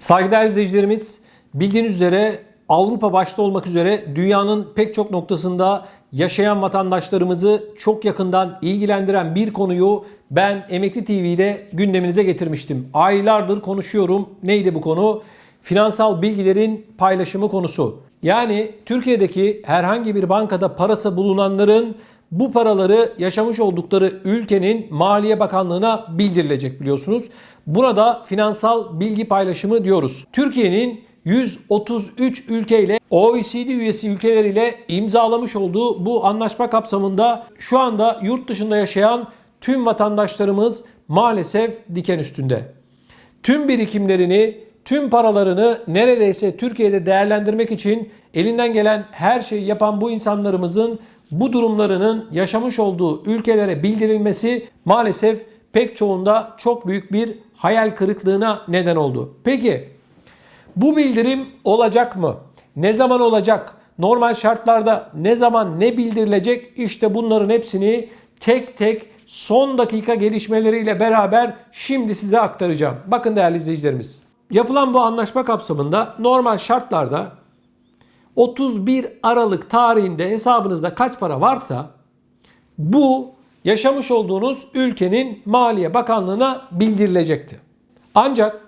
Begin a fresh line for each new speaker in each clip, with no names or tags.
Saygıdeğer izleyicilerimiz, bildiğiniz üzere Avrupa başta olmak üzere dünyanın pek çok noktasında yaşayan vatandaşlarımızı çok yakından ilgilendiren bir konuyu ben Emekli TV'de gündeminize getirmiştim. Aylardır konuşuyorum. Neydi bu konu? Finansal bilgilerin paylaşımı konusu. Yani Türkiye'deki herhangi bir bankada parası bulunanların bu paraları yaşamış oldukları ülkenin Maliye Bakanlığı'na bildirilecek biliyorsunuz. Burada finansal bilgi paylaşımı diyoruz. Türkiye'nin 133 ülkeyle OECD üyesi ülkeleriyle imzalamış olduğu bu anlaşma kapsamında şu anda yurt dışında yaşayan tüm vatandaşlarımız maalesef diken üstünde. Tüm birikimlerini, tüm paralarını neredeyse Türkiye'de değerlendirmek için elinden gelen her şeyi yapan bu insanlarımızın bu durumlarının yaşamış olduğu ülkelere bildirilmesi maalesef pek çoğunda çok büyük bir hayal kırıklığına neden oldu. Peki bu bildirim olacak mı? Ne zaman olacak? Normal şartlarda ne zaman ne bildirilecek? İşte bunların hepsini tek tek son dakika gelişmeleriyle beraber şimdi size aktaracağım. Bakın değerli izleyicilerimiz. Yapılan bu anlaşma kapsamında normal şartlarda 31 Aralık tarihinde hesabınızda kaç para varsa bu yaşamış olduğunuz ülkenin Maliye Bakanlığı'na bildirilecekti. Ancak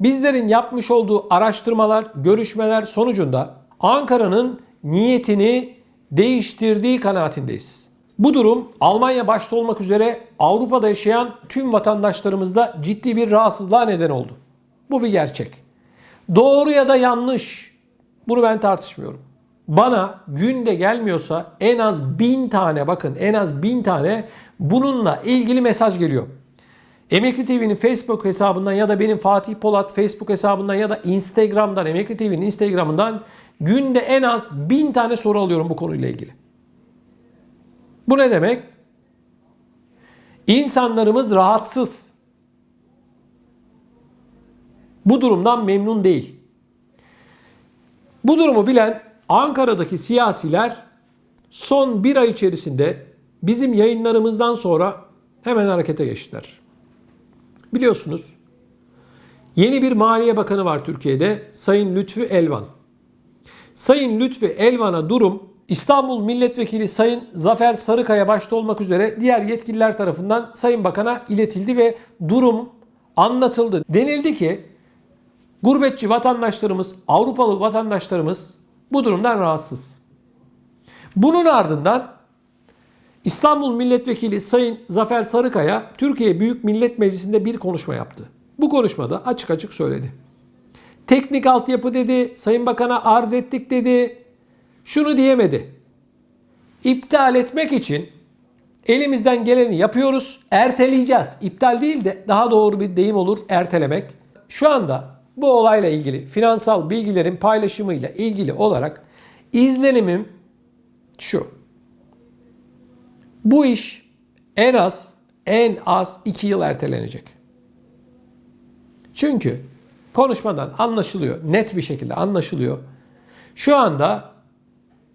bizlerin yapmış olduğu araştırmalar, görüşmeler sonucunda Ankara'nın niyetini değiştirdiği kanaatindeyiz. Bu durum Almanya başta olmak üzere Avrupa'da yaşayan tüm vatandaşlarımızda ciddi bir rahatsızlığa neden oldu. Bu bir gerçek. Doğru ya da yanlış bunu ben tartışmıyorum. Bana günde gelmiyorsa en az bin tane bakın en az bin tane bununla ilgili mesaj geliyor. Emekli TV'nin Facebook hesabından ya da benim Fatih Polat Facebook hesabından ya da Instagram'dan Emekli TV'nin Instagram'ından günde en az bin tane soru alıyorum bu konuyla ilgili. Bu ne demek? İnsanlarımız rahatsız. Bu durumdan memnun değil. Bu durumu bilen Ankara'daki siyasiler son bir ay içerisinde bizim yayınlarımızdan sonra hemen harekete geçtiler. Biliyorsunuz yeni bir Maliye Bakanı var Türkiye'de Sayın Lütfü Elvan. Sayın Lütfü Elvan'a durum İstanbul Milletvekili Sayın Zafer Sarıkaya başta olmak üzere diğer yetkililer tarafından Sayın Bakan'a iletildi ve durum anlatıldı. Denildi ki gurbetçi vatandaşlarımız, Avrupalı vatandaşlarımız bu durumdan rahatsız. Bunun ardından İstanbul Milletvekili Sayın Zafer Sarıkaya Türkiye Büyük Millet Meclisi'nde bir konuşma yaptı. Bu konuşmada açık açık söyledi. Teknik altyapı dedi, Sayın Bakan'a arz ettik dedi. Şunu diyemedi. İptal etmek için elimizden geleni yapıyoruz, erteleyeceğiz. İptal değil de daha doğru bir deyim olur ertelemek. Şu anda bu olayla ilgili finansal bilgilerin paylaşımıyla ilgili olarak izlenimim şu. Bu iş en az en az 2 yıl ertelenecek. Çünkü konuşmadan anlaşılıyor, net bir şekilde anlaşılıyor. Şu anda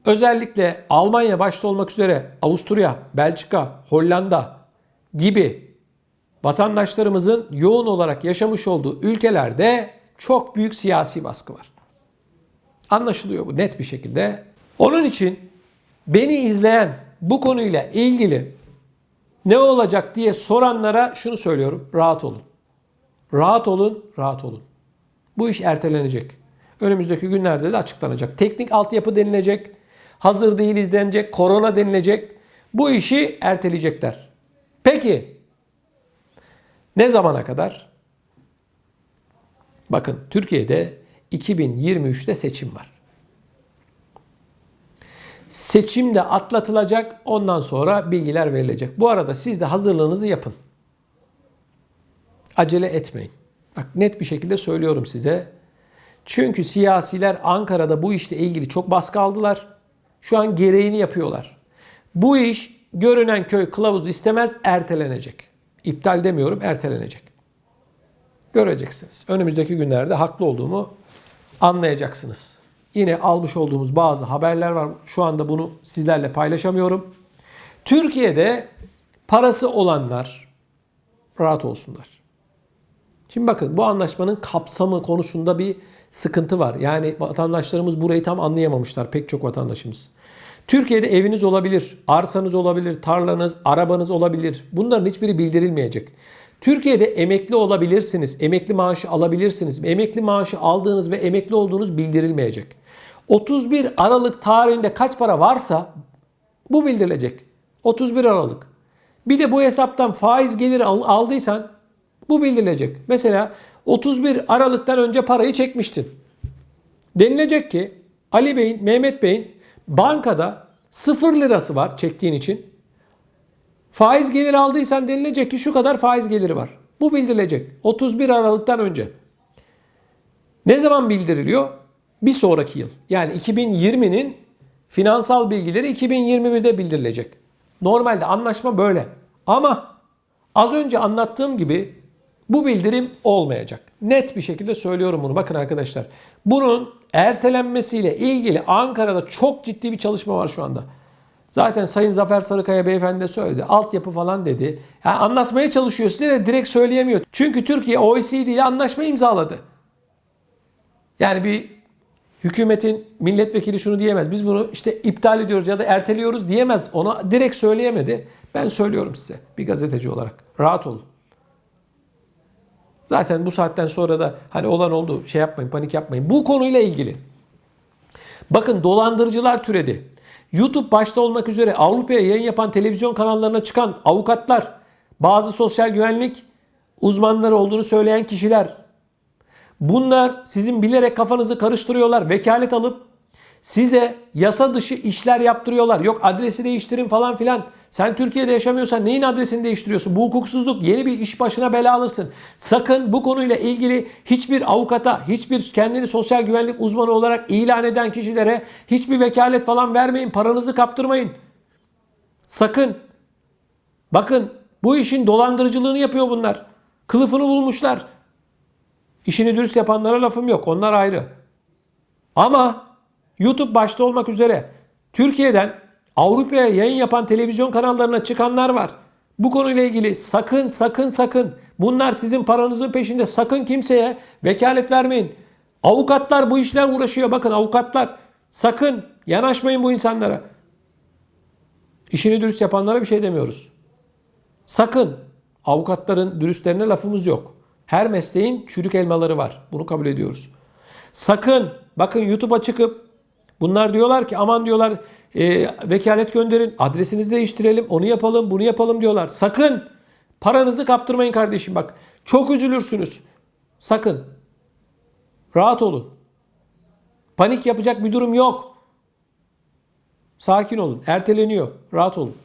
özellikle Almanya başta olmak üzere Avusturya, Belçika, Hollanda gibi vatandaşlarımızın yoğun olarak yaşamış olduğu ülkelerde çok büyük siyasi baskı var. Anlaşılıyor bu net bir şekilde. Onun için beni izleyen bu konuyla ilgili ne olacak diye soranlara şunu söylüyorum. Rahat olun. Rahat olun, rahat olun. Bu iş ertelenecek. Önümüzdeki günlerde de açıklanacak. Teknik altyapı denilecek. Hazır değiliz denilecek. Korona denilecek. Bu işi erteleyecekler. Peki ne zamana kadar? Bakın Türkiye'de 2023'te seçim var. Seçim de atlatılacak. Ondan sonra bilgiler verilecek. Bu arada siz de hazırlığınızı yapın. Acele etmeyin. Bak net bir şekilde söylüyorum size. Çünkü siyasiler Ankara'da bu işle ilgili çok baskı aldılar. Şu an gereğini yapıyorlar. Bu iş görünen köy kılavuz istemez ertelenecek. İptal demiyorum ertelenecek. Göreceksiniz. Önümüzdeki günlerde haklı olduğumu anlayacaksınız. Yine almış olduğumuz bazı haberler var. Şu anda bunu sizlerle paylaşamıyorum. Türkiye'de parası olanlar rahat olsunlar. Şimdi bakın bu anlaşmanın kapsamı konusunda bir sıkıntı var. Yani vatandaşlarımız burayı tam anlayamamışlar pek çok vatandaşımız. Türkiye'de eviniz olabilir, arsanız olabilir, tarlanız, arabanız olabilir. Bunların hiçbiri bildirilmeyecek. Türkiye'de emekli olabilirsiniz, emekli maaşı alabilirsiniz. Emekli maaşı aldığınız ve emekli olduğunuz bildirilmeyecek. 31 Aralık tarihinde kaç para varsa bu bildirilecek. 31 Aralık. Bir de bu hesaptan faiz geliri al- aldıysan bu bildirilecek. Mesela 31 Aralık'tan önce parayı çekmiştin. Denilecek ki Ali Bey'in, Mehmet Bey'in bankada 0 lirası var çektiğin için. Faiz geliri aldıysan denilecek ki şu kadar faiz geliri var. Bu bildirilecek 31 Aralık'tan önce. Ne zaman bildiriliyor? Bir sonraki yıl. Yani 2020'nin finansal bilgileri 2021'de bildirilecek. Normalde anlaşma böyle. Ama az önce anlattığım gibi bu bildirim olmayacak. Net bir şekilde söylüyorum bunu. Bakın arkadaşlar. Bunun ertelenmesiyle ilgili Ankara'da çok ciddi bir çalışma var şu anda. Zaten Sayın Zafer Sarıkaya beyefendi de söyledi. Altyapı falan dedi. Yani anlatmaya çalışıyor size de direkt söyleyemiyor. Çünkü Türkiye OECD ile anlaşma imzaladı. Yani bir hükümetin milletvekili şunu diyemez. Biz bunu işte iptal ediyoruz ya da erteliyoruz diyemez. Ona direkt söyleyemedi. Ben söylüyorum size bir gazeteci olarak. Rahat olun. Zaten bu saatten sonra da hani olan oldu şey yapmayın panik yapmayın. Bu konuyla ilgili. Bakın dolandırıcılar türedi. YouTube başta olmak üzere Avrupa'ya yayın yapan televizyon kanallarına çıkan avukatlar, bazı sosyal güvenlik uzmanları olduğunu söyleyen kişiler. Bunlar sizin bilerek kafanızı karıştırıyorlar. Vekalet alıp size yasa dışı işler yaptırıyorlar. Yok adresi değiştirin falan filan. Sen Türkiye'de yaşamıyorsan neyin adresini değiştiriyorsun? Bu hukuksuzluk. Yeni bir iş başına bela alırsın. Sakın bu konuyla ilgili hiçbir avukata, hiçbir kendini sosyal güvenlik uzmanı olarak ilan eden kişilere hiçbir vekalet falan vermeyin. Paranızı kaptırmayın. Sakın. Bakın bu işin dolandırıcılığını yapıyor bunlar. Kılıfını bulmuşlar. İşini dürüst yapanlara lafım yok. Onlar ayrı. Ama YouTube başta olmak üzere Türkiye'den Avrupa'ya yayın yapan televizyon kanallarına çıkanlar var. Bu konuyla ilgili sakın sakın sakın bunlar sizin paranızın peşinde sakın kimseye vekalet vermeyin. Avukatlar bu işler uğraşıyor. Bakın avukatlar sakın yanaşmayın bu insanlara. İşini dürüst yapanlara bir şey demiyoruz. Sakın avukatların dürüstlerine lafımız yok. Her mesleğin çürük elmaları var. Bunu kabul ediyoruz. Sakın bakın YouTube'a çıkıp bunlar diyorlar ki aman diyorlar e, vekalet gönderin adresinizi değiştirelim onu yapalım bunu yapalım diyorlar. Sakın paranızı kaptırmayın kardeşim bak çok üzülürsünüz. Sakın rahat olun. Panik yapacak bir durum yok. Sakin olun. Erteleniyor. Rahat olun.